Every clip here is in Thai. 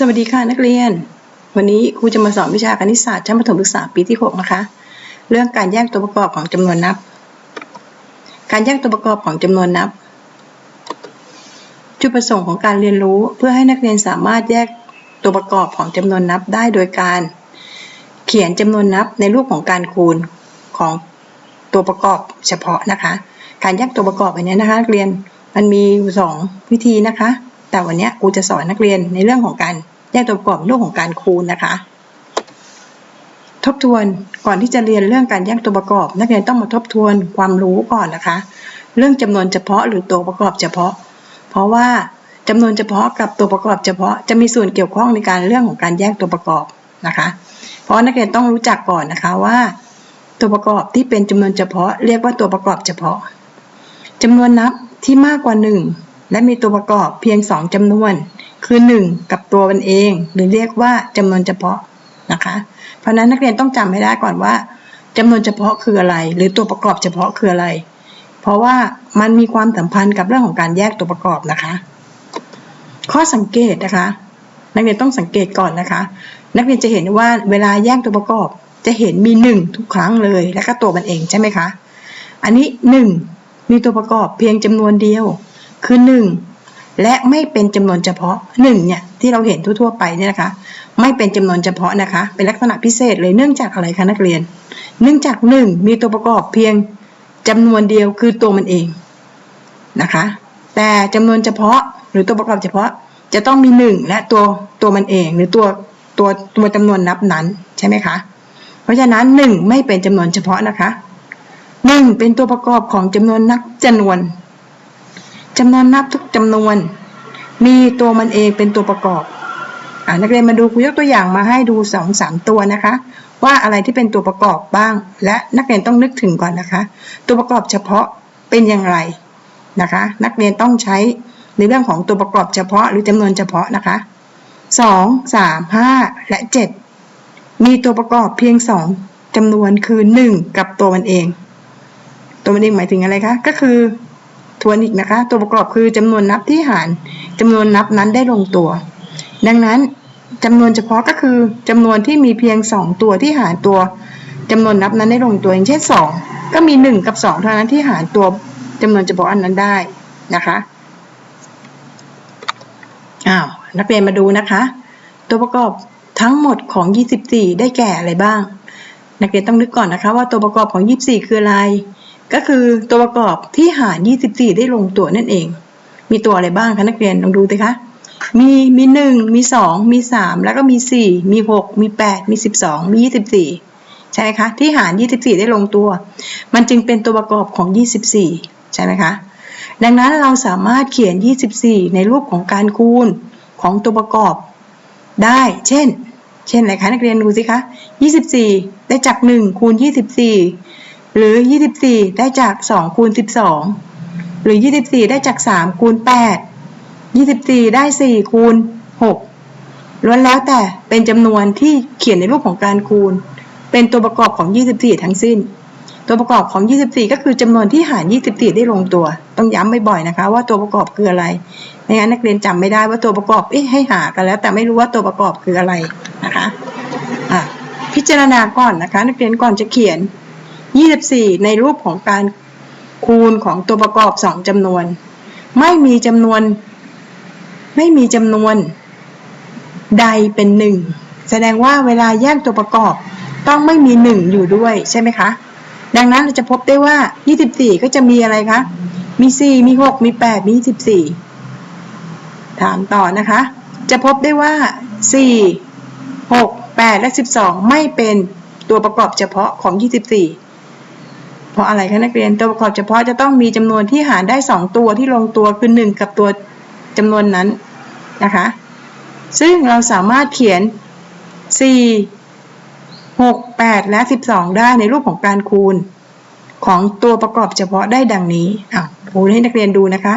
สวัสดีค่ะนักเรียน วันนี้ครูจะมาสอนวิชาคณิตศาสตร์ชั้นประถมศึกษาปีที่ 6 นะคะ เรื่องการแยกตัวประกอบของจำนวนนับ การแยกตัวประกอบของจำนวนนับ จุดประสงค์ของการเรียนรู้เพื่อให้นักเรียนสามารถแยกตัวประกอบของจำนวนนับได้โดยการ เขียนจำนวนนับในรูปของการคูณของตัวประกอบเฉพาะนะคะ การแยกตัวประกอบอันนี้นะคะนักเรียนมันมีอยู่สองวิธีนะคะ แต่วันนี้ครูจะสอนนักเรียนในเรื่องของการแยกตัวประกอบในเรื่องของการคูณนะคะ ทบทวนก่อนที่จะเรียนเรื่องการแยกตัวประกอบ นักเรียนต้องมาทบทวนความรู้ก่อนนะคะ เรื่องจำนวนเฉพาะหรือตัวประกอบเฉพาะ เพราะว่าจำนวนเฉพาะกับตัวประกอบเฉพาะจะมีส่วนเกี่ยวข้องในการเรื่องของการแยกตัวประกอบนะคะ เพราะนักเรียนต้องรู้จักก่อนนะคะว่า ตัวประกอบที่เป็นจำนวนเฉพาะ เรียกว่าตัวประกอบเฉพาะจำนวนนับที่มากกว่า1 และมีตัวประกอบเพียง 2จำนวน คือ 1 กับตัวมันเอง หรือเรียกว่าจำนวนเฉพาะนะคะ เพราะนั้นนักเรียนต้องจำให้ได้ก่อนว่าจำนวนเฉพาะคืออะไร หรือตัวประกอบเฉพาะคืออะไร เพราะว่ามันมีความสัมพันธ์กับเรื่องของการแยกตัวประกอบนะคะ ข้อสังเกตนะคะ นักเรียนต้องสังเกตก่อนนะคะ นักเรียนจะเห็นว่าเวลาแยกตัวประกอบจะเห็นมีหนึ่งทุกครั้งเลย แล้วก็ตัวมันเองใช่ไหมคะ อันนี้หนึ่งมีตัวประกอบเพียงจำนวนเดียว คือหนึ่งและไม่เป็นจำนวนเฉพาะหนึ่งเนี่ยที่เราเห็นทั่วๆไปเนี่ยนะคะ ไม่เป็นจำนวนเฉพาะนะคะ เป็นลักษณะพิเศษเลยเนื่องจากอะไรคะนักเรียน เนื่องจากหนึ่งมีตัวประกอบเพียงจำนวนเดียวคือตัวมันเองนะคะ แต่จำนวนเฉพาะหรือตัวประกอบเฉพาะจะต้องมีหนึ่งและตัวตัวมันเองหรือตัวตัวตัวจำนวนนับนั้นใช่ไหมคะ เพราะฉะนั้นหนึ่งไม่เป็นจำนวนเฉพาะนะคะหนึ่งเป็นตัวประกอบของจำนวนนับจำนวน จำนวนนับทุกจำนวน มีตัวมันเองเป็นตัวประกอบอ่านักเรียนมาดูครูยกตัวอย่างมาให้ดูสองสามตัวนะคะ ว่าอะไรที่เป็นตัวประกอบบ้าง และนักเรียนต้องนึกถึงก่อนนะคะ ตัวประกอบเฉพาะเป็นอย่างไรนะคะ นักเรียนต้องใช้ในเรื่องของตัวประกอบเฉพาะหรือจำนวนเฉพาะนะคะสองสามห้าและเจ็ดมีตัวประกอบเพียงสองจำนวนคือหนึ่งกับตัวมันเอง ตัวมันเองหมายถึงอะไรคะก็คือ ทวนอีกนะคะ ตัวประกอบคือจำนวนนับที่หารจำนวนนับนั้นได้ลงตัว ดังนั้นจำนวนเฉพาะก็คือจำนวนที่มีเพียงสองตัวที่หารตัวจำนวนนับนั้นได้ลงตัวอย่างเช่นสองก็มีหนึ่งกับสองเท่านั้นที่หารตัวจำนวนเฉพาะอันนั้นได้นะคะอ้าวนักเรียนมาดูนะคะ ตัวประกอบทั้งหมดของ 24 ได้แก่อะไรบ้าง นักเรียนต้องนึกก่อนนะคะว่าตัวประกอบของ 24 คืออะไร ก็คือตัวประกอบที่หาร 24 ได้ลงตัวนั่นเอง มีตัวอะไรบ้างคะนักเรียนลองดูสิคะ มีมี 1 มี 2 มี 3 แล้วก็มี 4 มี 6 มี 8 มี 12 มี 24 ใช่ไหมคะ ที่หาร 24 ได้ลงตัว มันจึงเป็นตัวประกอบของ 24 ใช่ไหมคะ ดังนั้นเราสามารถเขียน 24 ในรูปของการคูณของตัวประกอบได้ เช่น เช่นอะไรคะนักเรียนดูสิคะ 24 ได้จาก 1 คูณ 24 หรือ 24 ได้จาก 2 คูณ 12 หรือ 24 ได้จาก 3 คูณ 8 24 ได้ 4 คูณ 6 ล้วนแล้วแต่เป็นจำนวนที่เขียนในรูปของการคูณ เป็นตัวประกอบของ 24 ทั้งสิ้น ตัวประกอบของ 24 ก็คือจำนวนที่หาร 24 ได้ลงตัว ต้องย้ำบ่อยๆนะคะ ว่าตัวประกอบคืออะไรไม่งั้นนักเรียนจำไม่ได้ว่าตัวประกอบเอ๊ะให้หากันแล้ว แต่ไม่รู้ว่าตัวประกอบคืออะไรนะคะอะพิจารณาก่อนนะคะ นักเรียนก่อนจะเขียน 24 ในรูปของการคูณของตัวประกอบ2จำนวน ไม่มีจำนวน ไม่มีจำนวนใดเป็นหนึ่งแสดงว่าเวลาแยกตัวประกอบต้องไม่มีหนึ่งอยู่ด้วยใช่ไหมคะ ดังนั้นเราจะพบได้ว่า 24 ก็จะมีอะไรคะ มี 4 มี 6 มี 8 มี14ถามต่อนะคะ จะพบได้ว่า 4 6 8 และ 12 ไม่เป็นตัวประกอบเฉพาะของ 24 ราะอะไรคะนักเรียน ตัวประกอบเฉพาะจะต้องมีจำนวนที่หารได้ 2 ตัวที่ลงตัวคือ 1 กับตัวจำนวนนั้นนะคะ ซึ่งเราสามารถเขียน 4 6 8 และ 12 ได้ในรูปของการคูณ ของตัวประกอบเฉพาะได้ดังนี้อะครูให้นักเรียนดูนะคะ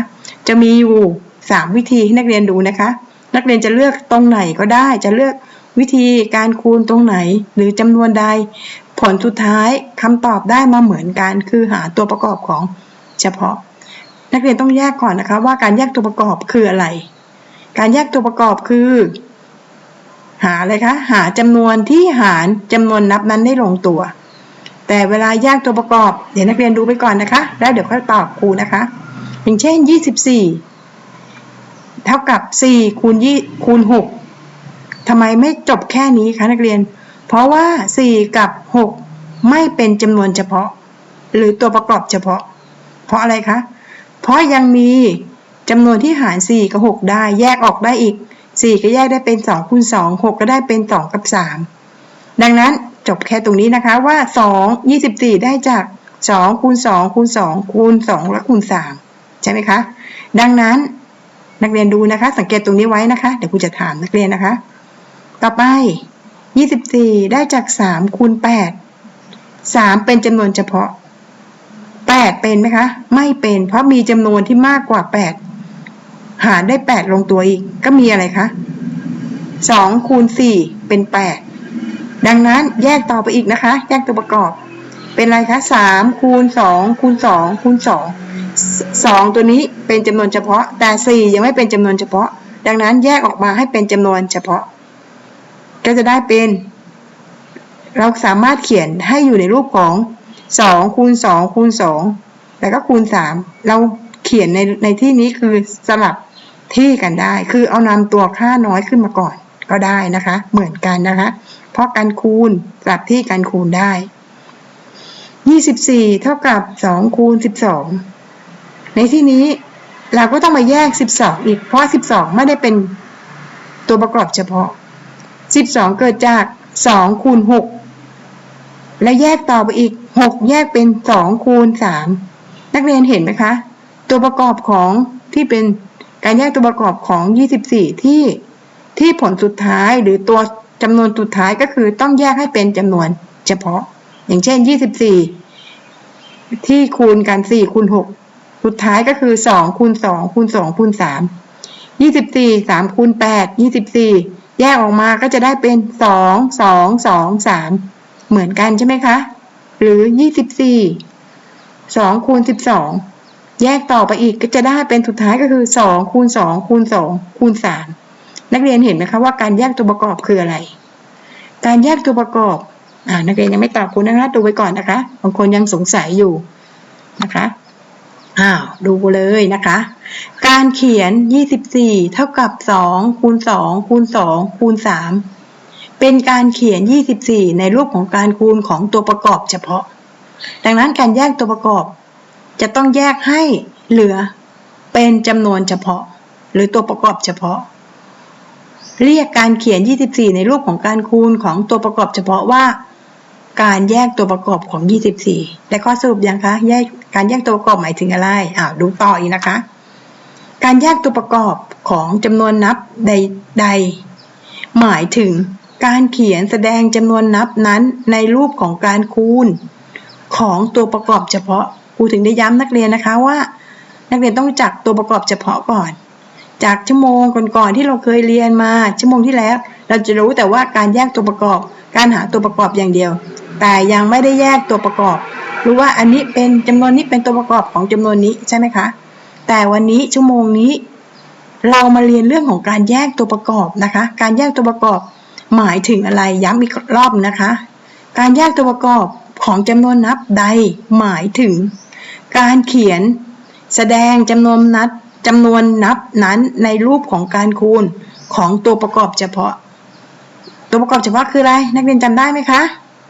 จะมีอยู่ 3 วิธีให้นักเรียนดูนะคะ นักเรียนจะเลือกตรงไหนก็ได้จะเลือกวิธีการคูณตรงไหนหรือจำนวนใด ผลสุดท้ายคำตอบได้มาเหมือนกันคือหาตัวประกอบของเฉพาะ นักเรียนต้องแยกก่อนนะคะว่าการแยกตัวประกอบคืออะไร การแยกตัวประกอบคือ หาอะไรคะหาจำนวนที่หารจำนวนนับนั้นได้ลงตัว แต่เวลาแยกตัวประกอบ เดี๋ยวนักเรียนดูไปก่อนนะคะแล้วเดี๋ยวค่อยตอบครูนะคะอย่างเช่น 24 เท่ากับ4คูณ2คูณ6ทำไมไม่จบแค่นี้คะนักเรียน เพราะว่า 4 กับ 6 ไม่เป็นจำนวนเฉพาะ หรือตัวประกอบเฉพาะ เพราะอะไรคะ เพราะยังมีจำนวนที่หาร 4 กับ 6 ได้แยกออกได้อีก 4 ก็แยกได้เป็น2คูณ2 6 ก็ได้เป็น 2 กับ 3 ดังนั้นจบแค่ตรงนี้นะคะว่า 2 24 ได้จาก 2 คูณ 2 คูณ 2 คูณ 2 และคูณ 3 ใช่ไหมคะ ดังนั้นนักเรียนดูนะคะ สังเกตตรงนี้ไว้นะคะ เดี๋ยวครูจะถามนักเรียนนะคะ ต่อไป 24 ได้จาก 3 คูณ 8 3 เป็นจำนวนเฉพาะ 8 เป็นไหมคะ ไม่เป็น เพราะมีจำนวนที่มากกว่า 8 หารได้ 8 ลงตัวอีก ก็มีอะไรคะ 2 คูณ 4 เป็น 8 ดังนั้นแยกต่อไปอีกนะคะ แยกตัวประกอบ เป็นอะไรคะ 3 คูณ 2 คูณ 2 คูณ 2 2 ตัวนี้เป็นจำนวนเฉพาะ แต่ 4 ยังไม่เป็นจำนวนเฉพาะ ดังนั้นแยกออกมาให้เป็นจำนวนเฉพาะ ก็จะได้เป็น เราสามารถเขียนให้อยู่ในรูปของ2คูณ2คูณ2แล้วก็คูณ3เราเขียนในในที่นี้คือสลับที่กันได้ คือเอานำตัวค่าน้อยขึ้นมาก่อนก็ได้นะคะ เหมือนกันนะคะ เพราะการคูณสลับที่การคูณได้24เท่ากับ2คูณ12ในที่นี้เราก็ต้องมาแยก12อีก เพราะ12ไม่ได้เป็นตัวประกอบเฉพาะ 12 เกิดจาก 2 คูณ 6 และแยกต่อไปอีก 6 แยกเป็น 2 คูณ 3 นักเรียนเห็นไหมคะ ตัวประกอบของที่เป็นการแยกตัวประกอบของ 24 ที่ที่ผลสุดท้ายหรือตัวจำนวนสุดท้ายก็คือต้องแยกให้เป็นจำนวนเฉพาะ อย่างเช่น 24 ที่คูณกัน 4 คูณ 6 สุดท้ายก็คือ 2 คูณ 2 คูณ 2 คูณ 3 24 3คูณ8 24 แยกออกมาก็จะได้เป็น2 2 2 3เหมือนกันใช่ไหมคะ หรือ24 2คูณ12แยกต่อไปอีกก็จะได้เป็นสุดท้ายก็คือ2คูณ2คูณ2คูณ3นักเรียนเห็นไหมคะว่าการแยกตัวประกอบคืออะไร การแยกตัวประกอบอ่านักเรียนยังไม่ตอบคุณนะคะดูไว้ก่อนนะคะบางคนยังสงสัยอยู่นะคะ อ้าวดูเลยนะคะ การเขียน 24 เท่ากับ 2 คูณ 2 คูณ 2 คูณ 3 เป็นการเขียน 24 ในรูปของการคูณของตัวประกอบเฉพาะ ดังนั้นการแยกตัวประกอบ จะต้องแยกให้เหลือเป็นจำนวนเฉพาะ หรือตัวประกอบเฉพาะ เรียกการเขียน 24 ในรูปของการคูณของตัวประกอบเฉพาะว่า การแยกตัวประกอบของ 24 และข้อสรุปยังคะแยก การแยกตัวประกอบหมายถึงอะไรอ้าวดูต่ออีกนะคะ การแยกตัวประกอบของจำนวนนับใดๆหมายถึงการเขียนแสดงจำนวนนับนั้นในรูปของการคูณของตัวประกอบเฉพาะครูถึงได้ย้ำนักเรียนนะคะว่า นักเรียนต้องจักตัวประกอบเฉพาะก่อน จากชั่วโมงก่อนๆที่เราเคยเรียนมา ชั่วโมงที่แล้ว เราจะรู้แต่ว่าการแยกตัวประกอบ การหาตัวประกอบอย่างเดียว แต่ยังไม่ได้แยกตัวประกอบ รู้ว่าอันนี้เป็นจำนวนนี้เป็นตัวประกอบของจำนวนนี้ใช่ไหมคะ แต่วันนี้ชั่วโมงนี้ เรามาเรียนเรื่องของการแยกตัวประกอบนะคะ การแยกตัวประกอบหมายถึงอะไรย้ำอีกรอบนะคะ การแยกตัวประกอบของจำนวนนับใดหมายถึง การเขียนแสดงจำนวนนับจำนวนนับนั้นในรูปของการคูณของตัวประกอบเฉพาะ ตัวประกอบเฉพาะคืออะไร นักเรียนจำได้ไหมคะ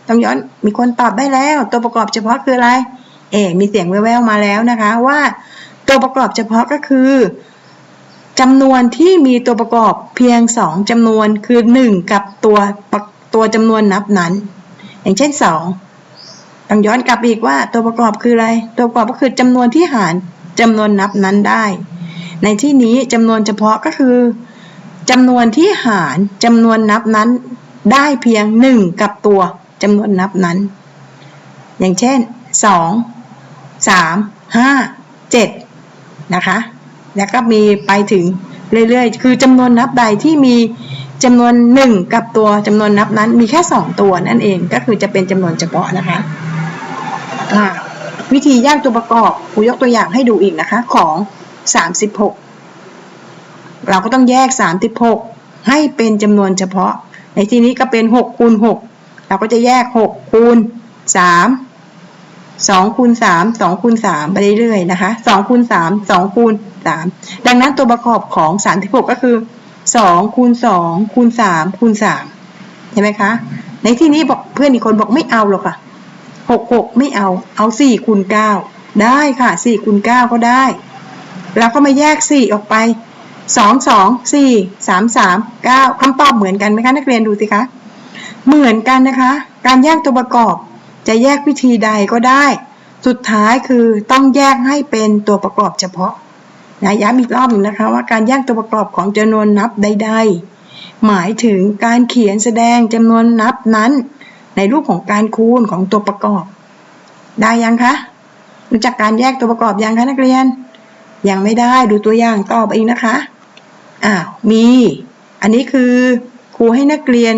ต้องย้อนมีคนตอบได้แล้ว ตัวประกอบเฉพาะคืออะไร เอ๋มีเสียงแว่วๆมาแล้วนะคะ ว่า ตัวประกอบเฉพาะก็คือจำนวนที่มีตัวประกอบเพียงสองจำนวนคือหนึ่งกับตัวตัวจำนวนนับนั้น อย่างเช่นสองต้องย้อนกลับอีกว่าตัวประกอบคืออะไร ตัวประกอบก็คือจำนวนที่หารจำนวนนับนั้นได้ ในที่นี้จำนวนเฉพาะก็คือจำนวนที่หารจำนวนนับนั้นได้เพียงหนึ่งกับตัว จำนวนนับนั้น อย่างเช่นสองสามห้าเจ็ดนะคะ แล้วก็มีไปถึงเรื่อยๆ คือจำนวนนับใดที่มีจำนวนหนึ่งกับตัวจำนวนนับนั้นมีแค่สองตัวนั่นเองก็คือจะเป็นจำนวนเฉพาะนะคะวิธีแยกตัวประกอบครูยกตัวอย่างให้ดูอีกนะคะของ 36 เราก็ต้องแยก 36 ให้เป็นจำนวนเฉพาะ ในที่นี้ก็เป็น6คูณ6 เราก็จะแยก 6 คูณ 3 2คูณ3 2คูณ3ไปเรื่อยๆนะคะ2คูณ3 2คูณ3ดังนั้นตัวประกอบของ 36 ก็คือ 2คูณ2คูณ3คูณ3เห็นไหมคะ ในที่นี้บอกเพื่อนอีกคนบอกไม่เอาหรอกค่ะ 6 6 ไม่เอา เอา4คูณ9ได้ค่ะ4คูณ9ก็ได้ แล้วก็มาแยก 4 ออกไป 2 2 4 3 3 9คำตอบเหมือนกันไหมคะนักเรียนดูสิคะ เหมือนกันนะคะ การแยกตัวประกอบจะแยกวิธีใดก็ได้ สุดท้ายคือต้องแยกให้เป็นตัวประกอบเฉพาะนะย้ำอีกรอบหนึ่งนะคะว่าการแยกตัวประกอบของจำนวนนับใด ๆ หมายถึงการเขียนแสดงจำนวนนับนั้น ในรูปของการคูณของตัวประกอบ ได้ยังคะรู้จักการแยกตัวประกอบยังคะนักเรียน ยังไม่ได้ดูตัวอย่างต่อไปอีกนะคะอ้าวมี อันนี้คือครูให้นักเรียน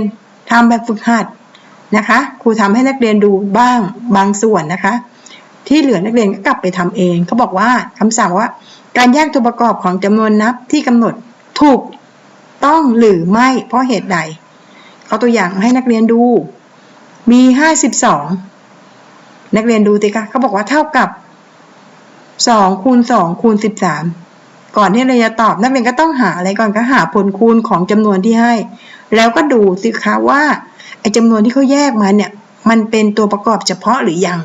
ทำแบบฝึกหัดนะคะ ครูทำให้นักเรียนดูบ้างบางส่วนนะคะ ที่เหลือนักเรียนก็กลับไปทำเองเขาบอกว่าคำสั่งว่า การแยกตัวประกอบของจำนวนนับที่กำหนดถูกต้องหรือไม่เพราะเหตุใดเอาตัวอย่างให้นักเรียนดู มี 52 นักเรียนดูสิคะเขาบอกว่าเท่ากับ2คูณ2คูณ13 ก่อนที่เราจะตอบนักเรียนก็ต้องหาอะไรก่อนก็หาผลคูณของจำนวนที่ให้ แล้วก็ดูสิคะว่าไอ้จำนวนที่เขาแยกมาเนี่ย มันเป็นตัวประกอบเฉพาะหรือยัง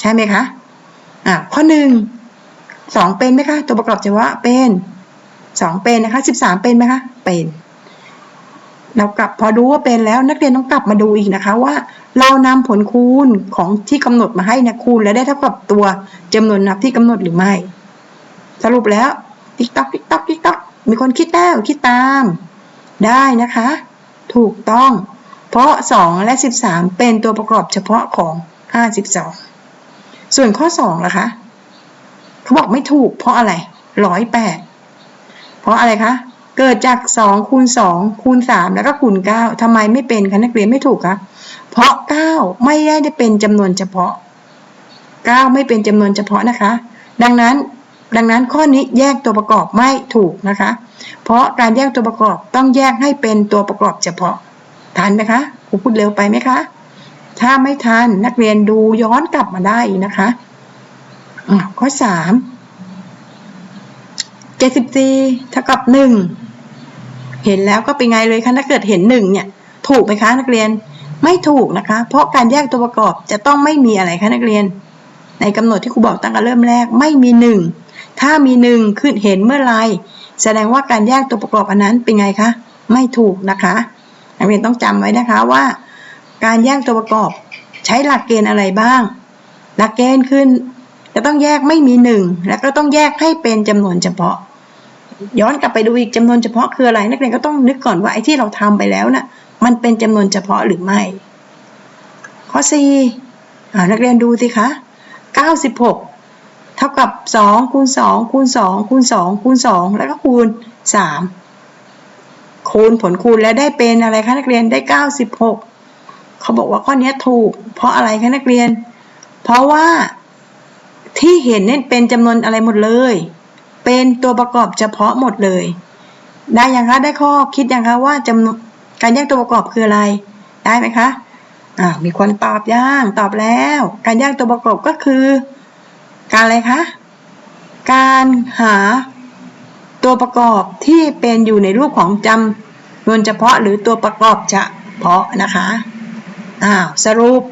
ใช่ไหมคะอ่าข้อหนึ่งสองเป็นไหมคะ ตัวประกอบเฉพาะเป็นสองเป็นนะคะสิบสามเป็นไหมคะเป็นเรากลับพอดูว่าเป็นแล้วนักเรียนต้องกลับมาดูอีกนะคะว่า เรานำผลคูณของที่กำหนดมาให้นะคูณแล้วได้เท่ากับตัวจำนวนนับที่กำหนดหรือไม่ สรุปแล้ว ติ๊กต๊อกติ๊กต๊อกติ๊กต๊อกมีคนคิดแล้วคิดตาม ได้นะคะ ถูกต้อง เพราะ 2 และ 13 เป็นตัวประกอบเฉพาะของ 52 ส่วนข้อ2ล่ะคะเขาบอกไม่ถูกเพราะอะไร108เพราะอะไรคะ เกิดจาก2คูณ2คูณ3แล้วก็คูณ9ทำไมไม่เป็นคะนักเรียนไม่ถูกคะเพราะ 9 ไม่ได้เป็นจำนวนเฉพาะ 9 ไม่เป็นจำนวนเฉพาะนะคะ ดังนั้น ดังนั้นข้อนี้แยกตัวประกอบไม่ถูกนะคะ เพราะการแยกตัวประกอบต้องแยกให้เป็นตัวประกอบเฉพาะ ทันไหมคะครูพูดเร็วไปไหมคะ ถ้าไม่ทันนักเรียนดูย้อนกลับมาได้นะคะอะข้อสามเจ็ดสิบสี่เท่ากับหนึ่งเห็นแล้วก็เป็นไงเลยคะถ้าเกิดเห็นหนึ่งเนี่ย ถูกไหมคะ นักเรียนไม่ถูกนะคะ เพราะการแยกตัวประกอบจะต้องไม่มีอะไรคะนักเรียน ในกำหนดที่ครูบอกตั้งแต่เริ่มแรกไม่มีหนึ่ง ถ้ามีหนึ่งขึ้นเห็นเมื่อไรแสดงว่าการแยกตัวประกอบอันนั้นเป็นไงคะ ไม่ถูกนะคะนักเรียนต้องจำไว้นะคะว่า การแยกตัวประกอบใช้หลักเกณฑ์อะไรบ้าง หลักเกณฑ์ขึ้นจะต้องแยกไม่มีหนึ่งแล้วก็ต้องแยกให้เป็นจำนวนเฉพาะ ย้อนกลับไปดูอีกจำนวนเฉพาะคืออะไร นักเรียนก็ต้องนึกก่อนว่าไอ้ที่เราทำไปแล้วน่ะมันเป็นจำนวนเฉพาะหรือไม่ ข้อสี่นักเรียนดูสิคะ96 เท่ากับ2คูณ2คูณ2คูณ2คูณ2 แล้วก็คูณ 3 คูณผลคูณแล้วได้เป็นอะไรคะนักเรียนได้ 96 เขาบอกว่าข้อนี้ถูก เพราะอะไรคะนักเรียน เพราะว่าที่เห็นเนี่ยเป็นจำนวนอะไรหมดเลย เป็นตัวประกอบเฉพาะหมดเลย ได้ยังคะได้ข้อคิดยังคะว่าจำนวนการแยกตัวประกอบคืออะไร ได้ไหมคะอ่ามีคนตอบย่างตอบแล้ว การแยกตัวประกอบก็คือ การอะไรคะ การหาตัวประกอบที่เป็นอยู่ในรูปของจำนวนเฉพาะหรือตัวประกอบเฉพาะนะคะอ้าวสรุป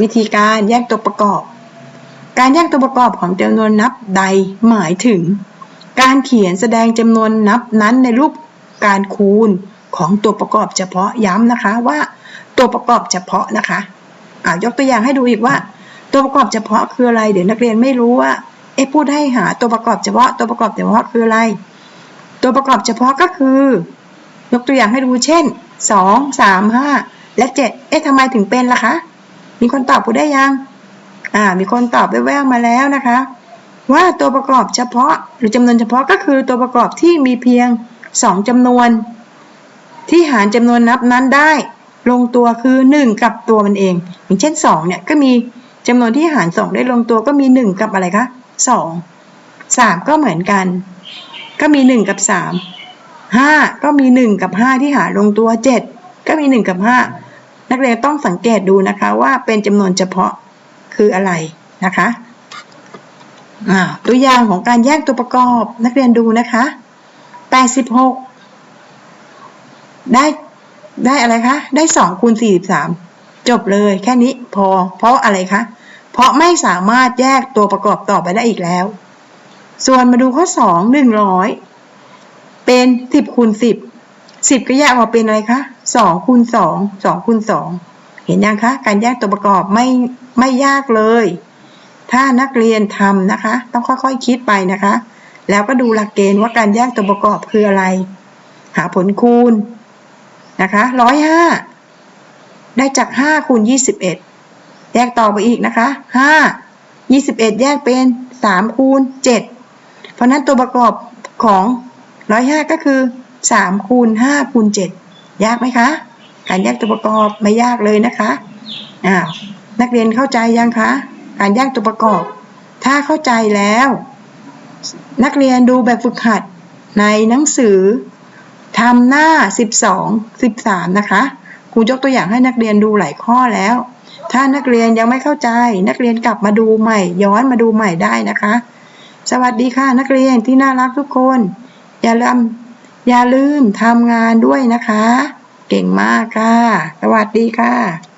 วิธีการแยกตัวประกอบ การแยกตัวประกอบของจำนวนนับใดหมายถึง การเขียนแสดงจำนวนนับนั้นในรูปการคูณของตัวประกอบเฉพาะย้ำนะคะว่าตัวประกอบเฉพาะนะคะอ่ายกตัวอย่างให้ดูอีกว่า ตัวประกอบเฉพาะคืออะไร เดี๋ยวนักเรียนไม่รู้ว่า เอ๊ะพูดให้หาตัวประกอบเฉพาะ ตัวประกอบเฉพาะคืออะไร ตัวประกอบเฉพาะก็คือ ยกตัวอย่างให้ดูเช่นสองสามห้าและเจ็ดเอ๊ะทำไมถึงเป็นล่ะคะ มีคนตอบกูได้ยัง อ่า มีคนตอบแว่วๆมาแล้วนะคะ ว่าตัวประกอบเฉพาะ หรือจำนวนเฉพาะก็คือตัวประกอบที่มีเพียงสองจำนวน ที่หารจำนวนนับนั้นได้ ลงตัวคือ 1 กับตัวมันเอง อย่างเช่น2เนี่ยก็มี จำนวนที่หาร 2 ได้ลงตัวก็มี 1 กับอะไรคะ2 3 ก็เหมือนกัน ก็มี 1 กับ3ห้าก็มีหนึ่งกับห้าที่หารลงตัวเจ็ดก็มีหนึ่งกับห้านักเรียนต้องสังเกตดูนะคะว่าเป็นจำนวนเฉพาะคืออะไรนะคะอ่าตัวอย่างของการแยกตัวประกอบนักเรียนดูนะคะแปดสิบหกได้ได้อะไรคะ ได้สองคูณสี่สิบสาม จบเลยแค่นี้พอ เพราะอะไรคะ เพราะไม่สามารถแยกตัวประกอบต่อไปได้อีกแล้ว ส่วนมาดูข้อสองหนึ่งร้อยเป็นสิบคูณสิบสิบก็แยกออกมาเป็นอะไรคะสองคูณสองสองคูณสองเห็นยังคะ การแยกตัวประกอบไม่ไม่ยากเลย ถ้านักเรียนทำนะคะ ต้องค่อยๆคคิดไปนะคะ แล้วก็ดูหลักเกณฑ์ว่าการแยกตัวประกอบคืออะไร หาผลคูณนะคะร้อยห้า ได้จากห้าคูณยี่สิบเอ็ดแยกต่อไปอีกนะคะห้ายี่สิบเอ็ดแยกเป็นสามคูณเจ็ดเพราะนั้นตัวประกอบของร้อยห้าก็คือสามคูณห้าคูณเจ็ดยากไหมคะ การแยกตัวประกอบไม่ยากเลยนะคะอ้าวนักเรียนเข้าใจยังคะ การแยกตัวประกอบ ถ้าเข้าใจแล้ว นักเรียนดูแบบฝึกหัดในหนังสือทำหน้า 12 13 นะคะ รูยกตัวอย่างให้นักเรียนดูหลายข้อแล้ว ถ้านักเรียนยังไม่เข้าใจ นักเรียนกลับมาดูใหม่ ย้อนมาดูใหม่ได้นะคะ สวัสดีค่ะนักเรียนที่น่ารักทุกคน อย่าลืมอย่าลืมทำงานด้วยนะคะ เก่งมากค่ะ สวัสดีค่ะ